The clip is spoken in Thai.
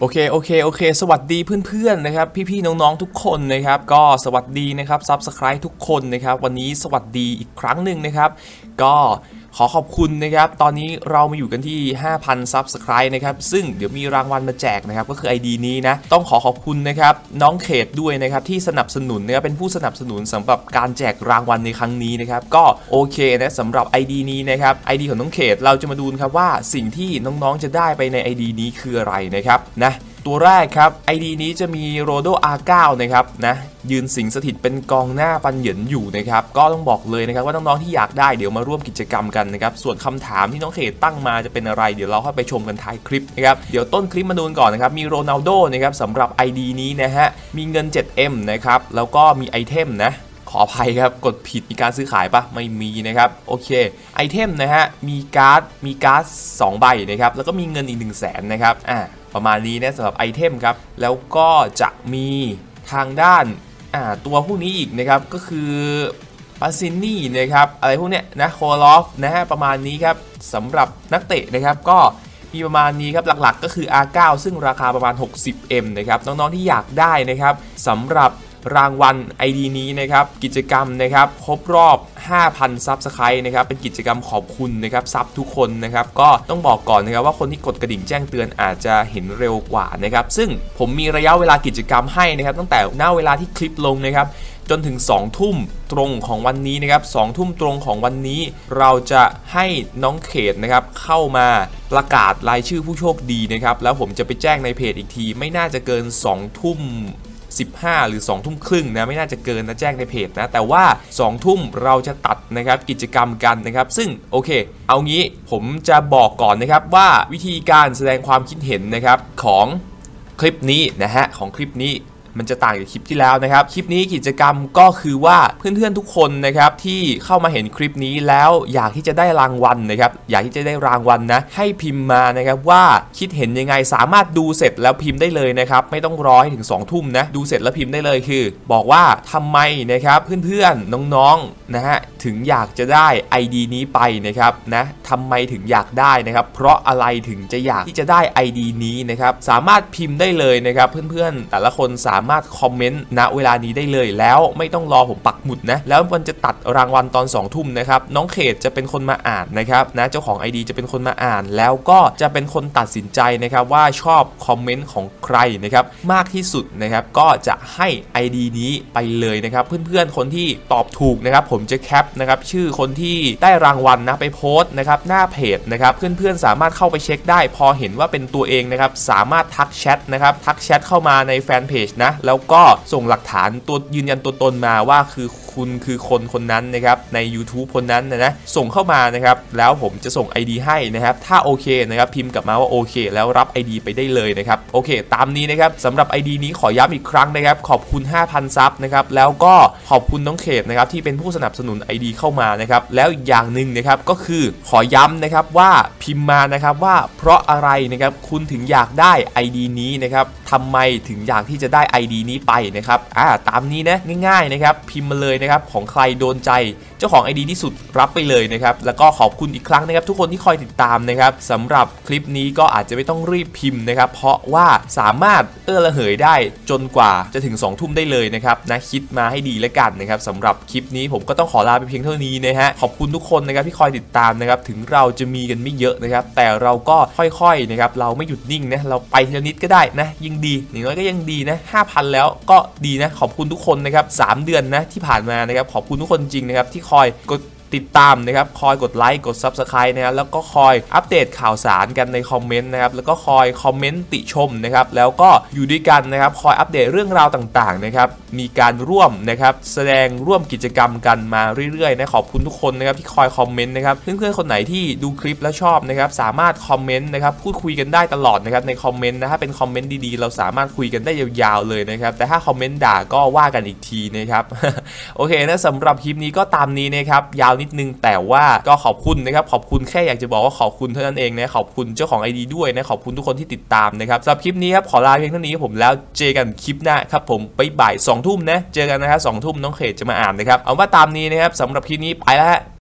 โอเค โอเค โอเค สวัสดีเพื่อนๆนะครับ พี่ๆ น้องๆ ทุกคนนะครับ ก็สวัสดีนะครับซับสไครต์ทุกคนนะครับ วันนี้สวัสดีอีกครั้งหนึ่งนะครับ ก็ ขอขอบคุณนะครับ ตอนนี้เรามาอยู่กันที่ 5,000 Subscribe นะครับ ซึ่งเดี๋ยวมีรางวัลมาแจกนะครับ ก็คือ ID นี้นะ ต้องขอขอบคุณนะครับ น้องเขตด้วยนะครับ ที่สนับสนุนนะครับ เป็นผู้สนับสนุนสำหรับการแจกรางวัลในครั้งนี้นะครับ ก็โอเคนะสำหรับ ID นี้นะครับ ID ของน้องเขตเราจะมาดูครับว่าสิ่งที่น้องๆจะได้ไปใน ID นี้คืออะไรนะครับนะ ตัวแรกครับ ID นี้จะมีโรโด R9 นะครับนะยืนสิงสถิตเป็นกองหน้าฟันเหยินอยู่นะครับ ก็ต้องบอกเลยนะครับว่าน้องๆที่อยากได้เดี๋ยวมาร่วมกิจกรรมกันนะครับ ส่วนคำถามที่น้องเขตตั้งมาจะเป็นอะไร เดี๋ยวเราเข้าไปชมกันท้ายคลิปนะครับ เดี๋ยวต้นคลิปมาดูก่อนนะครับ มีโรนัลโดนะครับสำหรับ ID นี้นะฮะ มีเงิน 7M นะครับ แล้วก็มีไอเทมนะขออภัยครับ กดผิดมีการซื้อขายปะไม่มีนะครับ โอเคไอเทมนะฮะ มีการ์ดมีการ์ด2ใบนะครับ แล้วก็มีเงินอีก 1 0 0 0 0แสนนะครับอ่า ประมาณนี้นะสำหรับไอเทมครับ แล้วก็จะมีทางด้านาตัวพวกนี้อีกนะครับ ก็คือปาซินี่นะครับ อะไรพวกเนี้ยนะโคลอฟนะฮะประมาณนี้ครับสำหรับนักเตะนะครับก็มีประมาณนี้ครับหลักๆ ก็คือ R9 ซึ่งราคาประมาณ 60M นะครับน้องๆที่อยากได้นะครับสำหรับ รางวัล ID นี้นะครับกิจกรรมนะครับครบรอบ 5,000 ซับสไครต์นะครับเป็นกิจกรรมขอบคุณนะครับซับทุกคนนะครับก็ต้องบอกก่อนนะครับว่าคนที่กดกระดิ่งแจ้งเตือนอาจจะเห็นเร็วกว่านะครับซึ่งผมมีระยะเวลากิจกรรมให้นะครับตั้งแต่หน้าเวลาที่คลิปลงนะครับจนถึง 2 ทุ่มตรงของวันนี้นะครับ2ทุ่มตรงของวันนี้ เราจะให้น้องเขตนะครับเข้ามาประกาศรายชื่อผู้โชคดีนะครับแล้วผมจะไปแจ้งในเพจอีกที ไม่น่าจะเกิน 2 ทุ่ม 15 หรือ 2 ทุ่มครึ่งนะไม่น่าจะเกินนะแจ้งในเพจนะ แต่ว่า 2 ทุ่มเราจะตัดนะครับกิจกรรมกันนะครับ ซึ่งโอเค เอางี้ผมจะบอกก่อนนะครับว่าวิธีการแสดงความคิดเห็นนะครับของคลิปนี้นะฮะของคลิปนี้ มันจะต่างจากคลิปที่แล้วนะครับ คลิปนี้กิจกรรมก็คือว่าเพื่อนๆทุกคนนะครับที่เข้ามาเห็นคลิปนี้แล้วอยากที่จะได้รางวัลนะครับ อยากที่จะได้รางวัลนะให้พิมพ์มานะครับว่าคิดเห็นยังไงสามารถดูเสร็จแล้วพิมพ์ได้เลยนะครับ ไม่ต้องรอให้ถึง2ทุ่มนะดูเสร็จแล้วพิมพ์ได้เลยคือ บอกว่าทำไมนะครับเพื่อนๆน้องๆนะฮะถึงอยากจะได้ ID นี้ไปนะครับนะทำไมถึงอยากได้นะครับ เพราะอะไรถึงจะอยากที่จะได้ ID นี้นะครับสามารถพิมพ์ได้เลยนะครับ เพื่อนๆแต่ละคนสามามารถคอมเมนต์ณเวลานี้ได้เลย แล้วไม่ต้องรอผมปักหมุดนะ แล้วมันจะตัดรางวัลตอน2ทุ่มนะครับ น้องเขตจะเป็นคนมาอ่านนะครับนะเจ้าของ ID จะเป็นคนมาอ่าน แล้วก็จะเป็นคนตัดสินใจนะครับว่าชอบคอมเมนต์ของใครนะครับมากที่สุดนะครับก็จะให้ ID นี้ไปเลยนะครับ เพื่อนๆคนที่ตอบถูกนะครับ ผมจะแคปนะครับชื่อคนที่ได้รางวัลนะไปโพสต์นะครับหน้าเพจนะครับเพื่อนๆสามารถเข้าไปเช็คได้ พอเห็นว่าเป็นตัวเองนะครับสามารถทักแชทนะครับทักแชทเข้ามาในแฟนเพจนะแล้วก็ส่งหลักฐานตัวยืนยันตัวตนมาว่าคือคุณคือคนคนนั้นนะครับใน YouTube คนนั้นนะนะส่งเข้ามานะครับแล้วผมจะส่ง ID ให้นะครับถ้าโอเคนะครับพิมพ์กลับมาว่าโอเค แล้วรับ ID ไปได้เลยนะครับโอเค ตามนี้นะครับสำหรับ ID นี้ขอย้ำอีกครั้งนะครับขอบคุณ 5,000 ซับนะครับแล้วก็ขอบคุณน้องเขตนะครับที่เป็นผู้สนับสนุน ID เข้ามานะครับแล้วอีกอย่างหนึ่งนะครับก็คือขอย้ำนะครับว่าพิมพ์มานะครับว่าเพราะอะไรนะครับคุณถึงอยากได้ ID นี้นะครับทำไมถึงอยากที่จะได้ ID นี้ไปนะครับอ่าตามนี้นะง่ายๆนะครับพิมพ์มาเลยนะครับของใครโดนใจเจ้าของ ID ที่สุดรับไปเลยนะครับแล้วก็ขอบคุณอีกครั้งนะครับ ทุกคนที่คอยติดตามนะครับสำหรับคลิปนี้ก็อาจจะไม่ต้องรีบพิมพ์นะครับ เพราะว่าสามารถเออระเหยได้จนกว่าจะถึง 2 ทุ่มได้เลยนะครับนะคิดมาให้ดีแล้วกันนะครับสำหรับคลิปนี้ผมก็ต้องขอลาไปเพียงเท่านี้นะฮะขอบคุณทุกคนนะครับที่คอยติดตามนะครับถึงเราจะมีกันไม่เยอะนะครับ แต่เราก็ค่อยๆนะครับเราไม่หยุดนิ่งนะเราไปทีละนิดก็ได้นะยิ่งดีอย่างน้อยก็ยังดีนะ5,000 แล้วก็ดีนะ ขอบคุณทุกคนนะครับ 3 เดือนนะที่ผ่านมานะครับ ขอบคุณทุกคนจริงนะครับที่คอยกด ติดตามนะครับคอยกดไลค์กด Subscribe นะครับแล้วก็คอยอัปเดตข่าวสารกันในคอมเมนต์นะครับแล้วก็คอยคอมเมนต์ติชมนะครับแล้วก็อยู่ด้วยกันนะครับคอยอัปเดตเรื่องราวต่างๆนะครับมีการร่วมนะครับแสดงร่วมกิจกรรมกันมาเรื่อยๆนะขอบคุณทุกคนนะครับที่คอยคอมเมนต์นะครับเพื่อนๆคนไหนที่ดูคลิปแล้วชอบนะครับสามารถคอมเมนต์นะครับพูดคุยกันได้ตลอดนะครับในคอมเมนต์นะถ้าเป็นคอมเมนต์ดีๆ เราสามารถคุยกันได้ยาวๆเลยนะครับแต่ถ้าคอมเมนต์ด่าก็ว่ากันอีกทีนะครับโอเคนะสำหรับคลิปนี้ก็ตามนี้นะครับยาวนิดนึง แต่ว่าก็ขอบคุณนะครับ ขอบคุณแค่อยากจะบอกว่าขอบคุณเท่านั้นเองนะขอบคุณเจ้าของไอดีด้วยนะขอบคุณทุกคนที่ติดตามนะครับสำหรับคลิปนี้ครับขอลาเพียงเท่านี้ผมแล้วเจอกันคลิปหน้าครับผมไปบ่าย2ทุ่มนะเจอกันนะครับสองทุ่มน้องเขตจะมาอ่านนะครับเอาว่าตามนี้นะครับสำหรับคลิปนี้ไปแล้ว